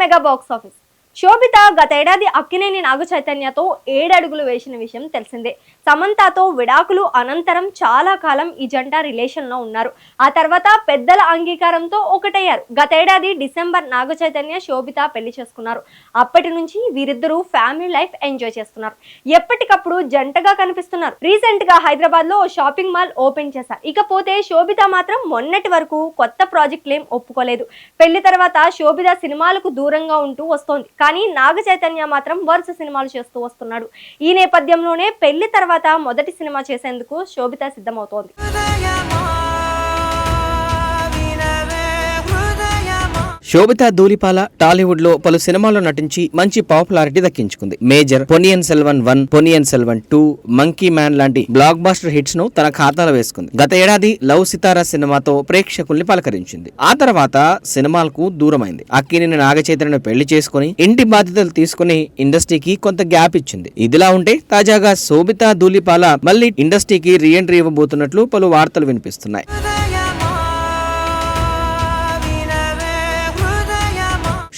Mega box office శోభిత గతేడాది అక్కినేని నాగ చైతన్యతో ఏడడుగులు వేసిన విషయం తెలిసిందే. సమంతతో విడాకులు అనంతరం చాలా కాలం ఈ జంట రిలేషన్లో ఉన్నారు. ఆ తర్వాత పెద్దల అంగీకారంతో ఒకటయ్యారు. గతేడాది డిసెంబర్ నాగ చైతన్య శోభిత పెళ్ళి చేసుకున్నారు. అప్పటి నుంచి వీరిద్దరూ ఫ్యామిలీ లైఫ్ ఎంజాయ్ చేస్తున్నారు. ఎప్పటికప్పుడు జంటగా కనిపిస్తున్నారు. రీసెంట్గా హైదరాబాద్లో షాపింగ్ మాల్ ఓపెన్ చేశారు. ఇకపోతే శోభిత మాత్రం మొన్నటి వరకు కొత్త ప్రాజెక్టులేం ఒప్పుకోలేదు. పెళ్ళి తర్వాత శోభిత సినిమాలకు దూరంగా ఉంటూ వస్తోంది. కానీ నాగ చైతన్య మాత్రం వరుస సినిమాలు చేస్తూ వస్తున్నాడు. ఈ నేపథ్యంలోనే పెళ్ళి తర్వాత మొదటి సినిమా చేసేందుకు శోభిత సిద్ధమవుతోంది. శోభిత ధూలిపాల టాలీవుడ్లో పలు సినిమాల్లో నటించి మంచి పాపులారిటీ దక్కించుకుంది. Major Ponniyin Selvan one Ponniyin Selvan two Monkey Man లాంటి బ్లాక్ బాస్టర్ హిట్స్ను తన ఖాతాలో వేసుకుంది. గత ఏడాది లవ్ సితారా సినిమాతో ప్రేక్షకుల్ని పలకరించింది. ఆ తర్వాత సినిమాలకు దూరమైంది. అక్కినేని నాగచైతన్యను పెళ్ళి చేసుకుని ఇంటి బాధ్యతలు తీసుకుని ఇండస్ట్రీకి కొంత గ్యాప్ ఇచ్చింది. ఇదిలా ఉంటే తాజాగా శోభిత ధూలిపాల మళ్ళీ ఇండస్ట్రీకి రీఎంట్రీ ఇవ్వబోతున్నట్లు పలు వార్తలు వినిపిస్తున్నాయి.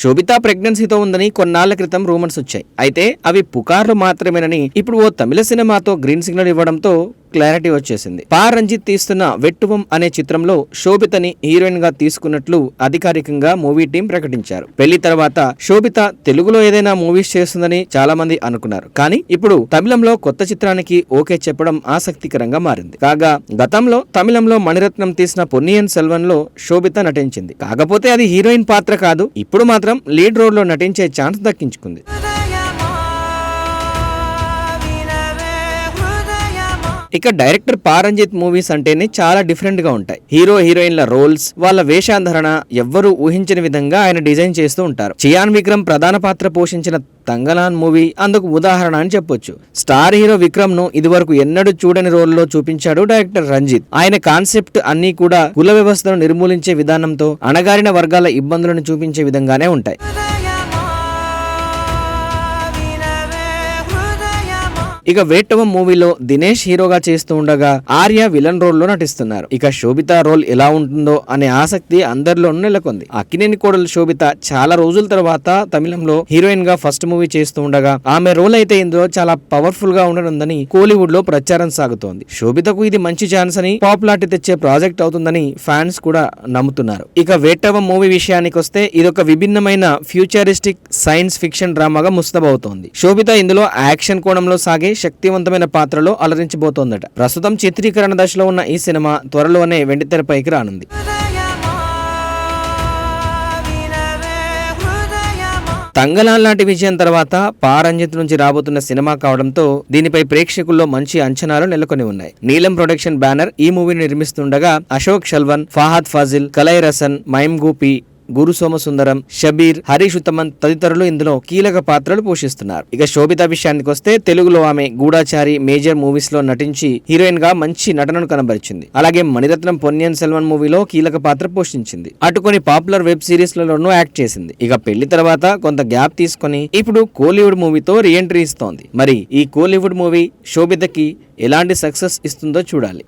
శోభిత ప్రెగ్నెన్సీతో ఉందని కొన్నాళ్ళ క్రితం రూమర్స్ వచ్చాయి. అయితే అవి పుకార్లు మాత్రమేనని ఇప్పుడు ఓ తమిళ సినిమాతో గ్రీన్ సిగ్నల్ ఇవ్వడంతో క్లారిటీ వచ్చేసింది. పా రంజిత్ తీస్తున్న వెట్టువం అనే చిత్రంలో శోభితని హీరోయిన్గా తీసుకున్నట్లు అధికారికంగా మూవీ టీం ప్రకటించారు. పెళ్ళి తర్వాత శోభిత తెలుగులో ఏదైనా మూవీస్ చేస్తుందని చాలా మంది అనుకున్నారు. కానీ ఇప్పుడు తమిళంలో కొత్త చిత్రానికి ఓకే చెప్పడం ఆసక్తికరంగా మారింది. కాగా గతంలో తమిళంలో మణిరత్నం తీసిన పొన్నియన్ సెల్వన్లో శోభిత నటించింది. కాకపోతే అది హీరోయిన్ పాత్ర కాదు. ఇప్పుడు మాత్రం లీడ్ రోల్లో నటించే ఛాన్స్ దక్కించుకుంది. ఇక డైరెక్టర్ పారంజిత్ మూవీస్ అంటేనే చాలా డిఫరెంట్గా ఉంటాయి. హీరో హీరోయిన్ల రోల్స్ వాళ్ళ వేషాధరణ ఎవ్వరూ ఊహించిన విధంగా ఆయన డిజైన్ చేస్తూ ఉంటారు. చియాన్ విక్రమ్ ప్రధాన పాత్ర పోషించిన తంగలాన్ మూవీ అందుకు ఉదాహరణ అని చెప్పొచ్చు. స్టార్ హీరో విక్రమ్ను ఇదివరకు ఎన్నడూ చూడని రోల్లో చూపించాడు డైరెక్టర్ రంజిత్. ఆయన కాన్సెప్ట్ అన్ని కూడా కుల వ్యవస్థను నిర్మూలించే విధానంతో అణగారిన వర్గాల ఇబ్బందులను చూపించే విధంగానే ఉంటాయి. ఇక వేటవం మూవీలో దినేష్ హీరోగా చేస్తూ ఉండగా ఆర్య విలన్ రోల్లో నటిస్తున్నారు. ఇక శోభిత రోల్ ఎలా ఉంటుందో అనే ఆసక్తి అందరిలోనూ నెలకొంది. అక్కినేని కోడలు శోభిత చాలా రోజుల తర్వాత తమిళంలో హీరోయిన్గా ఫస్ట్ మూవీ చేస్తూ ఉండగా ఆమె రోల్ అయితే ఇందులో చాలా పవర్ఫుల్గా ఉండనుందని కోలీవుడ్లో ప్రచారం సాగుతోంది. శోభితకు ఇది మంచి ఛాన్స్ అని పాపులారిటీ తెచ్చే ప్రాజెక్ట్ అవుతుందని ఫ్యాన్స్ కూడా నమ్ముతున్నారు. ఇక వేటవ మూవీ విషయానికి వస్తే ఇదొక విభిన్నమైన ఫ్యూచరిస్టిక్ సైన్స్ ఫిక్షన్ డ్రామాగా ముస్తబవుతోంది. శోభిత ఇందులో యాక్షన్ కోణంలో సాగే శక్తివంతమైన పాత్రలో అలరించబోతోందట. ప్రస్తుతం చిత్రీకరణ దశలో ఉన్న ఈ సినిమా త్వరలోనే వెండితెరపైకి రానుంది. తంగలాల్ లాంటి విజయం తర్వాత పారంజిత్ నుంచి రాబోతున్న సినిమా కావడంతో దీనిపై ప్రేక్షకుల్లో మంచి అంచనాలు నెలకొని ఉన్నాయి. నీలం ప్రొడక్షన్ బ్యానర్ ఈ మూవీని నిర్మిస్తుండగా అశోక్ షల్వన్ ఫాహాద్ ఫాజిల్ కలై రసన్ మైమ్ గూపి గురు సోమసుందరం షబీర్ హరీష్ ఉత్తమన్ తదితరులు ఇందులో కీలక పాత్రలు పోషిస్తున్నారు. ఇక శోభిత విషయానికి వస్తే తెలుగులో ఆమె గూఢాచారి మేజర్ మూవీస్లో నటించి హీరోయిన్గా మంచి నటనను కనబరిచింది. అలాగే మణిరత్నం పొన్నియన్ సెల్వన్ మూవీలో కీలక పాత్ర పోషించింది. అటు కొన్ని పాపులర్ వెబ్ సిరీస్ లలోనూ యాక్ట్ చేసింది. ఇక పెళ్ళి తర్వాత కొంత గ్యాప్ తీసుకొని ఇప్పుడు కోలీవుడ్ మూవీతో రీఎంట్రీ ఇస్తోంది. మరి ఈ కోలీవుడ్ మూవీ శోభితకి ఎలాంటి సక్సెస్ ఇస్తుందో చూడాలి.